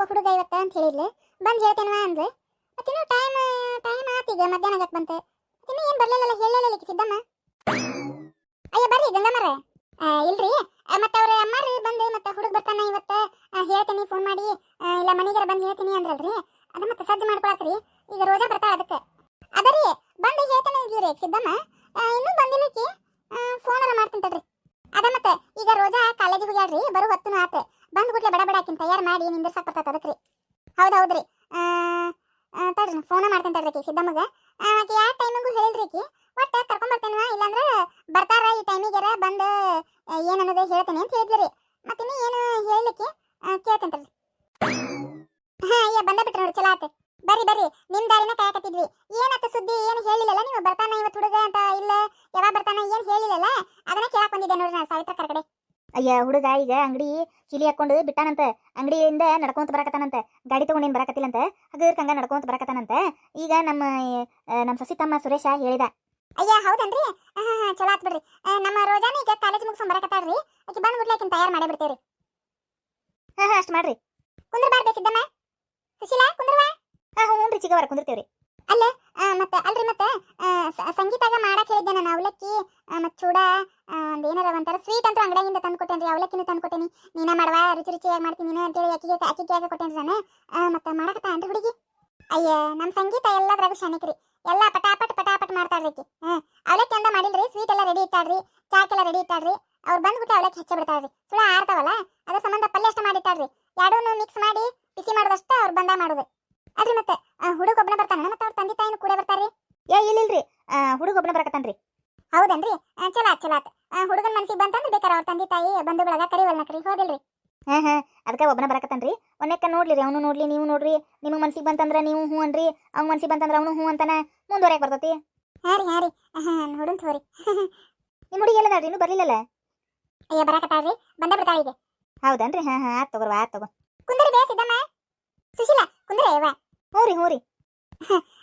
ಒಬ್ಬ ಹುಡುಗ ಇವತ್ತ ಅಂತ ಹೇಳಿದ್ಲು. ಬಂದು ಹೇಳ್ತೇನವ ಅಂದ್ರೆ ಮತ್ತಿನ್ನು ಟೈಮ್ ಟೈಮ್ ಆತೀಗ ಮಧ್ಯಾಹ್ನ ಆಗಕ್ಕೆ ಬಂತೆ. ಇನ್ನೂ ಏನ್ ಬರಲಿಲ್ಲ ಹೇಳಲಿಲ್ಲ ಸಿದ್ದಮ್ಮ. ಅಯ್ಯ, ಬರ್ರಿ ಗಂಗಮ್ಮರ. ಇಲ್ರಿ. ಮತ್ತೆ ಅವ್ರ ಅಮ್ಮಾರು ಬಂದು ಮತ್ತೆ ಹುಡುಗ ಬರ್ತಾನ ಇವತ್ತ. ಹೇಳ್ತೀನಿ ಫೋನ್ ಮಾಡಿ. ಇಲ್ಲ ಮನೆಗಾರ ಬಂದು ಹೇಳ್ತೀನಿ ಅಂದ್ರಲ್ರಿ. ಅದ ಮತ್ತೆ ಸಜ್ಜು ಮಾಡ್ಕೊಳಕ್ರಿ. ಈಗ ರೋಜಾ ಬರ್ತಾಳ ಅದಕ್ಕೆ. ಅದರಿ ಬಂದು ಹೇಳ್ತಾನೆ ಇದ್ರಿ ಸಿದ್ದಮ್ಮ. ಇನ್ನೂ ಇನ್ನೂ ಬಂದಿಲ್ಲಕಿ ಫೋನರ ಮಾಡ್ತೀನಿ ತಡ್ರಿ. ಅದ ಮತ್ತೆ, ಈಗ ರೋಜಾ ಕಾಲೇಜಿಗೆ ಹೋಗ್ಯಾಳ್ರಿ, ಬರೋ ಹೊತ್ತು ಆತ. ಬಂದ್ ಗುಟ್ಲೆ ಬಡ ಬಡಾಕಿನ್ ತಯಾರು ಮಾಡಿ ನಿಂದಿರ್ಸಕ್ ಬರ್ತೈತೆ ಅದಕ್ಕೆ ಹೌದು ಹೌದ್ರಿ. ತಡ್ರಿ ಫೋನ ಮಾಡ್ತೀನಿ ತಡ್ರಿ ಆಕಿ ಸಿದ್ದಮ್ಮಗ. ಆಕಿ ಯಾವ ಟೈಮಿಗೂ ಹೇಳಿದ್ರಿ ಆಕಿ. ಒಟ್ಟ ಕರ್ಕೊಂಡ್ ಇಲ್ಲಾಂದ್ರೆ ಬರ್ತಾರ ಈ ಟೈಮಿಗೆರ ಬಂದು ಏನನ್ನೋದೇ ಹೇಳ್ತೇನೆ ಅಂತ ಹೇಳಿದ್ರಿ ಮತ್ತಿನ್ನು ಏನು ಹೇಳಲಿಕ್ಕೆ ಕೇಳ್ತೇನೆ ತಡ್ರಿ. ಹಾ, ಅಯ್ಯ, ಬಂದ ಬಿಟ್ರಿ ನೋಡಿ, ಚಲೋ ಆತ. ಬರ್ರಿ ಬರ್ರಿ. ನಿಮ್ಮ ದಾರಿನ ಕಾಯಕತ್ತಿದ್ವಿ. ಏನತ್ತ ಸುದ್ದಿ, ಏನು ಹೇಳಿಲ್ಲಲ್ಲ ನೀವು? ಬರ್ತಾನ ಇವತ್ತು ಹುಡುಗ ಅಂತ, ಇಲ್ಲ ಯಾವಾಗ ಬರ್ತಾನ, ಏನು ಹೇಳಿಲ್ಲಲ್ಲ? ಅದನ್ನ ಕೇಳಕ್ ಬಂದಿದ್ದೆ ನೋಡ್ರಿ ನಾನು ಸಾವಿತ್ರ ಕಡೆ. ಅಯ್ಯ ಹುಡುಗ ಈಗ ಅಂಗಡಿ ಕಿಲಿ ಹಾಕೊಂಡು ಬಿಟ್ಟಾನಂತ. ಅಂಗಡಿಯಿಂದ ನಡ್ಕೊಂತ ಬರಕತ್ತಾನಂತ. ಗಾಡಿ ತಗೊಂಡೇನ್ ಬರಕತ್ತಿಲ್ಲಂತ? ಕಂಗ ನಡ್ಕೊಂತ ಬರಕತ್ತಾನಂತ. ಈಗ ನಮ್ಮ ನಮ್ಮ ಸಸಿ ತಮ್ಮ ಸುರೇಶ ಹೇಳಿದ. ಅಯ್ಯ ಹೌದನ್ರಿ? ಚಲೋ ಆತ್ ಬಿಡ್ರಿ. ನಮ್ಮ ರೋಜಾನ ಈಗ ಕಾಲೇಜ್ ಮುಗಿಸ್ಕೊಂಡ್ ಬರಕತ್ತಾಳ್ರಿ. ಆಕಿ ಬಂದ್ ಬಿಡ್ಲಿ ಆಕಿನ್ ತಯಾರು ಮಾಡೇ ಬಿಡ್ತೇವ್ರಿ ಹಾ ಹಾ ಅಷ್ಟು ಮಾಡ್ರಿ. ಕುಂದ್ರ ಬಾರ್ಬೇ ಸಿದ್ದಮ್ಮ. ಸುಶೀಲಾ ಕುಂದ್ರವಾ? ಹಾ ಹ್ಞೂ ರೀ ಚಿಗವರ ಕುಂದಿರ್ತೇವ್ರಿ. ಆ, ಮತ್ತೆ ಅಲ್ರಿ ಮತ್ತೆ ಸಂಗೀತಾಗ ಮಾಡಕ್ ಹೇಳಿದ್ದೆ ನಾನು ಅವಲಕ್ಕಿ ಮತ್ತೆ ಮತ್ ಚೂಡ ಒಂದ್ ಏನಾರ ಒಂಥರ ಸ್ವೀಟ್ ಅಂತ ಅಂಗಡಿಯಿಂದ ತಂದು ಕೊಟ್ಟೇನ್ರಿ ಅವಲಕ್ಕಿನೂ ತಂದು ಕೊಟ್ಟೇನಿ. ನೀನ ಮಾಡವ ರುಚಿ ರುಚಿಯಾಗಿ ಮಾಡ್ತೀನಿ ನೀನು ಅಂತೇಳಿ ಅಕ್ಕಿಗೆ ಅಕ್ಕಿಗೆ ಆಗ ಕೊಟ್ಟೇನ್ರಿ ನಾನು. ಮತ್ತೆ ಮಾಡಕತ್ತ ಅನ್ರಿ ಹುಡುಗಿ? ಅಯ್ಯ ನಮ್ಮ ಸಂಗೀತ ಎಲ್ಲದ್ರಾಗ ಶನಿಕ್ರಿ. ಎಲ್ಲ ಪಟಾಪಟ್ ಪಟಾಪಟ್ ಮಾಡ್ತಾಳ್ರಿ ಆಕಿ. ಹ್ಮ್ ಅವಲಕ್ಕಿ ಅಂದ ಮಾಡಿಲ್ರಿ ಸ್ವೀಟ್ ಎಲ್ಲ ರೆಡಿ ಇಟ್ಟಾಳ್ರಿ ಚಾಕೆಲ್ಲ ರೆಡಿ ಇಟ್ಟಾಳ್ರಿ. ಅವ್ರು ಬಂದ್ಬಿಟ್ಟು ಅವಲಕ್ಕಿ ಹೆಚ್ಚ ಬಿಡ್ತಾಳ್ರಿ. ಸುಳ ಆರ್ತಾವಲ್ಲ ಅದ್ರ ಸಂಬಂಧ ಪಲ್ಯ ಮಾಡಿ ಮಾಡಿಟ್ಟಾಳ್ರಿ. ಎರಡೂ ಮಿಕ್ಸ್ ಮಾಡಿ ಬಿಸಿ ಮಾಡೋದಷ್ಟೇ ಅವ್ರು ಬಂದ ಮಾಡುದು. ಅದ್ರಿ ಮತ್ತೆ ಹುಡುಗ ಒಬ್ಬನ ಬರ್ತಾನ. ಮತ್ತೆ ಅವ್ರ ತಂದೆ ತಾಯಿನೂ ಕೂಡ ಬರ್ತಾರ್ರಿ? ಏ ಇಲ್ಲಿಲ್ರಿ. ಹುಡುಗ ಒಬ್ಬನ ಬರಕತ್ತಾನ್ರಿ. ಹೌದನ್ರಿ? ಚಲೋ ಚಲೋ ಆತ್. ಹುಡುಗನ ಮನ್ಸಿಗೆ ಬಂತಂದ್ರೆ ಬೇಕಾರ ಅವ್ರ ತಂದೆ ತಾಯಿ ಬಂಧು ಬಳಗ ಕರಿವಲ್ನಕ್ರಿ ಹೋದಿಲ್ರಿ. ಹಾ ಹಾ ಅದಕ್ಕೆ ಒಬ್ಬನ ಬರಕತ್ತಾನ್ರಿ. ಒನ್ನೆಕ್ಕ ನೋಡ್ಲಿ ರೀ ಅವನು ನೋಡ್ಲಿ ನೀವು ನೋಡ್ರಿ. ನಿಮಗೆ ಮನ್ಸಿಗೆ ಬಂತಂದ್ರ ನೀವು ಹ್ಞೂ ಅನ್ರಿ. ಅವ್ನ ಮನ್ಸಿಗೆ ಬಂತಂದ್ರ ಅವನು ಹ್ಞೂ ಅಂತಾನ ಮುಂದುವರೆಯಕ್ ಬರ್ತೈತಿ. ಹಾ ರೀ ಹಾ ರೀ. ನೋಡುನ್ ತೋರಿ. ನಿಮ್ಮ ಹುಡುಗಿ ಎಲ್ಲದಾಳ್ರಿ? ಇನ್ನೂ ಬರ್ಲಿಲ್ಲಲ್ಲ? ಅಯ್ಯ ಬರಕತ್ತಾಳ್ರಿ. ಬಂದ ಬರ್ತಾಳಿಗೆ ಹೌದನ್ರಿ? ಹಾ ಹಾ ಆತ್ ತಗೋರ್ವ ಆತ್ ತಗೋ. ಕುಂದರಿ ಬೇ ಸಿದ್ದಮ್ಮ. ಸುಶೀಲಾ ಕುಂದ್ರಿ ಯವ್ವ ಹ್ಞೂ ರೀ ಹ್ಞೂ ರೀ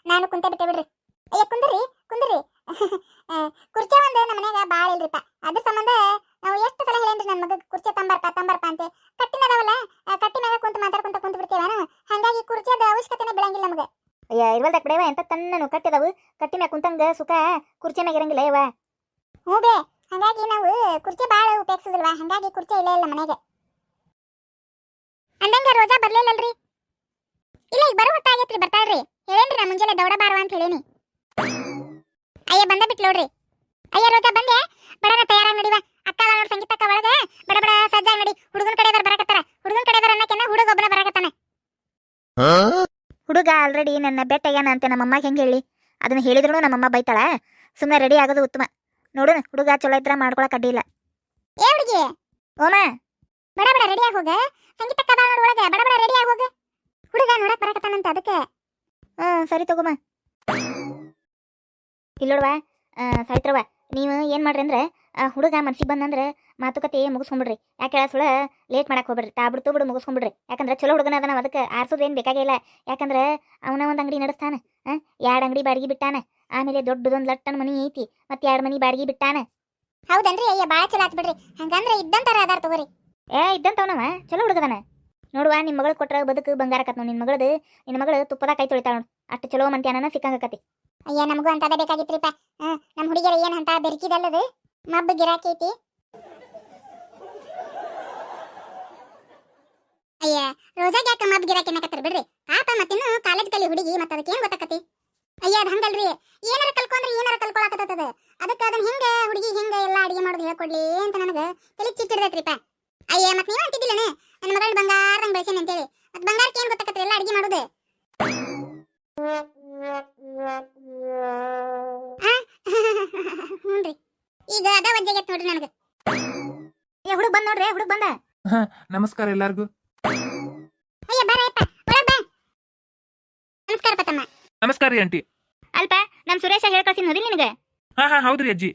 ನಾನು ಕುಂತೆ ಬಿಟ್ಟೆ ಬಿಡ್ರಿ. ಅಯ್ಯ ಕುಂದ್ರಿ ಕುಂದ್ರಿ. ಕುರ್ಚಿ ಒಂದು ನಮ್ಮ ಮನ್ಯಾಗ ಬಾಳ ಇಲ್ರಿಪ್ಪ. ಅದ್ರ ಸಂಬಂಧ ನಾವು ಎಷ್ಟು ಸಲ ಹೇಳೇನ್ರಿ ನನ್ನ ಮಗ ಕುರ್ಚೆ ತಂಬರ್ಪ ತಂಬರ್ಪ ಅಂತ. ಕಟ್ಟಿನ ಅದಾವಲ್ಲ ಕಟ್ಟಿ ಮ್ಯಾಗ ಕುಂತ ಮಾತಾಡ್ಕೊಂತ ಕುಂತ ಬಿಡ್ತೇವ ನಾವು ಹಂಗಾಗಿ ಕುರ್ಚೆದ ಅವಶ್ಯಕತೆನೇ ಬೀಳಂಗಿಲ್ಲ ನಮಗೆ. ಅಯ್ಯ ಇರ್ವಲ್ದಾಗ ಬಿಡವ ಎಂತ ತನ್ನನು ಕಟ್ಟಿದವು. ಕಟ್ಟಿ ಮ್ಯಾಗ ಕುಂತಂಗ ಸುಖ ಕುರ್ಚೆ ಮ್ಯಾಗ ಇರಂಗಿಲ್ಲ ಯವ್ವ. ಹ್ಞೂ ಬೇ ಹಂಗಾಗಿ ನಾವು ಕುರ್ಚೆ ಭಾಳ ಉಪಯೋಗಿಸೋದಿಲ್ವಾ? ಹಂಗಾಗಿ ಕುರ್ಚಿ ಇಲ್ಲೇ ಇಲ್ಲ ಮನೆಗೆ ಅಂದಂಗ ರೋಜಾ ಬರ್ಲಿಲ್ಲಲ್ರಿ? ಇಲ್ಲ ಈಗ ಬರೋ ಹೊತ್ತಾಗೈತ್ರಿ ಬರ್ತಾಳ್ರಿ. ಹೇಳೇನ್ರಿ ನಾ ಮುಂಜಾನೆ ದೌಡ ಬಾರವ ಅಂತ ಹೇಳೇನಿ. ಅಯ್ಯ ಬಂದ ಬಿಟ್ ನೋಡ್ರಿ. ಅಯ್ಯ ರೋಜಾ ಬಂದೆ. ಬಡನ ತಯಾರಾಗಿ ನಡಿವ. ಅಕ್ಕ ನೋಡ್ ಸಂಗೀತ ಅಕ್ಕ ಒಳಗ ಬಡ ಬಡ ನಡಿ. ಹುಡುಗನ ಕಡೆದವ್ರು ಬರಕತ್ತಾರ. ಹುಡುಗನ ಕಡೆದವ್ರು ಅನ್ನಕ್ಕೆನ ಹುಡುಗ ಒಬ್ಬನ ಬರಕತ್ತಾನೆ. ಹುಡುಗ ಆಲ್ರೆಡಿ ನನ್ನ ಬೆಟ್ಟಾಗ್ಯಾನ ಅಂತ ನಮ್ಮಮ್ಮ ಹೆಂಗೆ ಹೇಳಿ? ಅದನ್ನ ಹೇಳಿದ್ರು ನಮ್ಮಮ್ಮ ಬೈತಾಳ. ಸುಮ್ಮನೆ ರೆಡಿ ಆಗೋದು ಉತ್ತಮ. ನೋಡೋಣ ಹುಡುಗ ಚಲೋ ಇದ್ರ ಮಾಡ್ಕೊಳಕ್ ಅಡ್ಡಿ ಇಲ್ಲ. ಏ ಹುಡುಗಿ? ಓಮ. ಬಡ ಬಡ ರೆಡಿ ಆಗಿ ಹೋಗ. ಸಂಗೀತ ಕದ ಅದಾಳ ನೋಡ್ ಒಳಗ. ಬಡ ಬಡ ರೆಡಿ ಹೋಗ. ಹುಡುಗ ನೋಡಕ್ ಬರಕತ್ತಾನಂತ ಅದಕ್ಕೆ. ಆ ಸರಿ ತಗೋಮ. ಇಲ್ಲೋಡ್ವಾ ಸಾಯ್ತ್ರವ ನೀವು ಏನು ಮಾಡ್ರಿ ಅಂದ್ರೆ ಆ ಹುಡುಗ ಮನ್ಸಿಗೆ ಬಂದಂದ್ರೆ ಮಾತುಕತೆ ಮುಗಿಸ್ಕೊಂಡ್ಬಿಡ್ರಿ ಯಾಕೆ ಸುಳ ಲೇಟ್ ಮಾಡಕ್ಕೆ ಹೋಗ್ಬಿಡ್ರಿ. ತಾಬಿಡ್ತು ಬಿಡು ಮುಗಿಸ್ಕೊಂಡ್ಬಿಡ್ರಿ ಯಾಕಂದ್ರೆ ಚಲೋ ಹುಡುಗನ ಅದನ್ನ ಅದಕ್ಕೆ ಆರ್ಸೋದು ಏನು ಬೇಕಾಗಿಲ್ಲ. ಯಾಕಂದ್ರೆ ಅವನ ಒಂದು ಅಂಗಡಿ ನಡೆಸ್ತಾನೆ ಎರಡು ಅಂಗಡಿ ಬಾಡಿಗೆ ಬಿಟ್ಟಾನ. ಆಮೇಲೆ ದೊಡ್ಡದೊಂದು ಲಟ್ಟನ ಮನಿ ಐತಿ ಮತ್ತೆ ಎರಡು ಮನಿ ಬಾಡಿಗೆ ಬಿಟ್ಟಾನ. ಹೌದನ್ರಿ ಅಯ್ಯ ಬಾಳ ಚಲೋ ಆತ್ ಬಿಡ್ರಿ. ಹಂಗಂದ್ರೆ ಇದ್ದಂತಾರ ಅದಾರ ತಗೋರಿ. ಏ ಇದ್ದಂತವನವ? ಚಲೋ ಹುಡುಗದನ. ನೋಡುವ ನಿಮ್ಮ ಮಗಳು ಕೊಟ್ರ ಬದುಕು ಬಂಗಾರ ನೋಡಿ. ನಿನ್ನ ಮಗಳದು ನಿನ್ನ ಮಗಳು ತುಪ್ಪದ ಕೈ ತೊಳಿತಾಳ ನೋಡು. ಅಷ್ಟು ಚಲೋ ಮಂತ್ಯಾನ ಸಿಕ್ಕಂಗಕತಿ ಅಯ್ಯ, ನಮಗೂ ಅಂತದ ಬೇಕಾಗಿತ್ರಿಪ್ಪ. ನಮ್ಮ ನಮ್ ಹುಡುಗಿಯರ ಏನು ಅಂತ ಬೆರ್ಕಿದಲ್ಲದು? ಮಬ್ಬ ಗಿರಾಕೈತಿ ಅಯ್ಯ ರೋಜಾಗ ಯಾಕ ಮಬ್ಬ ಗಿರಾಕಿ ಬಿಡ್ರಿ. ಪಾಪ ಮತ್ತಿನ್ನು ಕಾಲೇಜ್ ಕಲಿ ಹುಡುಗಿ ಮತ್ತೆ ಅದಕ್ಕೆ ಏನ್ ಗೊತ್ತಾಕತಿ ಅಯ್ಯ, ಅದು ಹಂಗಲ್ರಿ. ಏನಾರ ಕಲ್ಕೊಂಡ್ರೆ ಏನಾರ ಕಲ್ಕೊಳಕತ್ತದ? ಅದಕ್ಕೆ ಅದನ್ನ ಹಿಂಗ ಹುಡುಗಿ ಹಿಂಗ ಎಲ್ಲಾ ಅಡಿಗೆ ಮಾಡೋದು ಹೇಳ್ಕೊಡ್ಲಿ ಅಂತ ನನಗೆ ತಲೆ ಚಿಟ್ಟಿರ್ತೈತ್ರಿಪ್ಪ ಅಯ್ಯ, ಮತ್ತೆ ನೀವು ಅಂತಿದ್ದಿಲ್ಲನೇ? ನನ್ನ ಮಗಳ ಬಂಗಾರದಂಗ್ ಬೆಳೆಸೇನೆ ಅಂತೇಳಿ. ಅದ್ ಬಂಗಾರಕ್ಕೆ ಏನ್ ಗೊತ್ತಾಕತ್ರಿ ಎಲ್ಲ ಅಡಿಗೆ ಮಾಡೋದು? ಹ್ಞೂನ್ರಿ. ಈಗ ಅದ ವಜ್ಜಾಗೈತ್ ನೋಡ್ರಿ ನನಗೆ. ಏ ಹುಡುಗ ಬಂದ್ ನೋಡ್ರಿ ಹುಡುಗ ಬಂದ. ನಮಸ್ಕಾರ ಎಲ್ಲಾರ್ಗೂ. ಅಯ್ಯ ಬಾರಪ್ಪ ಒಳಗ್ ಬಾ. ನಮಸ್ಕಾರ ಪತಮ್ಮ. ನಮಸ್ಕಾರ ರೀ ಆಂಟಿ. ಅಲ್ಪ ನಮ್ ಸುರೇಶ ಹೇಳ್ಕಳ್ಸಿನ ಹೋದಿಲ್ಲ ನಿನಗೆ? ಹಾ ಹಾ ಹೌದ್ರಿ ಅಜ್ಜಿ.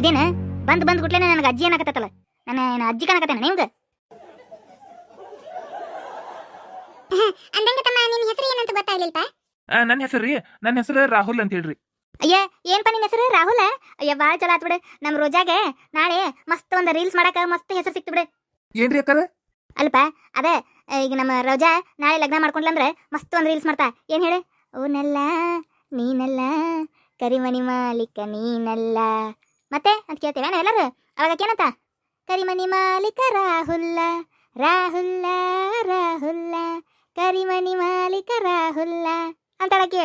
ಇದೇನ? ಬಂದ್ ಬಂದ್ ಗುಟ್ಲೆ ನನಗೆ ಅಜ್ಜಿ ಏನಾಗತ್ತಲ್ಲ ನನ್ನ ಅಜ್ಜಿ ಕಾಣಕತ್ತೇನೆ ನಿಮ್ಗೆ? ಕಾಯಿಲೆಲ್ಪ ನನ್ನ ಹೆಸರು ರೀ ನನ್ನ ಹೆಸರು ರಾಹುಲ್ ಅಂತ ಹೇಳ್ರಿ ಅಯ್ಯ ಏನ್ಪ ನಿನ್ನ ಹೆಸರು? ರಾಹುಲ್? ಅಯ್ಯ ಭಾಳ ಚಲೋ ಆತ್ ಬಿಡು. ನಮ್ಮ ರೋಜಾಗೆ ನಾಳೆ ಮಸ್ತ್ ಒಂದು ರೀಲ್ಸ್ ಮಾಡಕ ಮಸ್ತ್ ಹೆಸರು ಸಿಕ್ತು ಬಿಡು. ಏನ್ರಿ ಅಕ್ಕಾರ? ಅಲ್ಪ ಅದೇ ಈಗ ನಮ್ಮ ರೋಜಾ ನಾಳೆ ಲಗ್ನ ಮಾಡ್ಕೊಂಡ್ಲಂದ್ರೆ ಮಸ್ತ್ ಒಂದು ರೀಲ್ಸ್ ಮಾಡ್ತಾ. ಏನ್ ಹೇಳು? ಓನಲ್ಲ ನೀನಲ್ಲ ಕರಿಮಣಿ ಮಾಲೀಕ ನೀನಲ್ಲ. ಮತ್ತೆ ಅಂತ ಕೇಳ್ತೇವೆ ಎಲ್ಲರೂ? ಅವಾಗಕ್ಕೇನಂತ ಕರಿಮಣಿ ಮಾಲೀಕ ರಾಹುಲ್ಲ ರಾಹುಲ್ಲ ರಾಹುಲ್ಲ ಕರಿಮಣಿ ಮಾಲೀಕ ರಾಹುಲ್ಲ. ಅಂತಳಕ್ಕೆ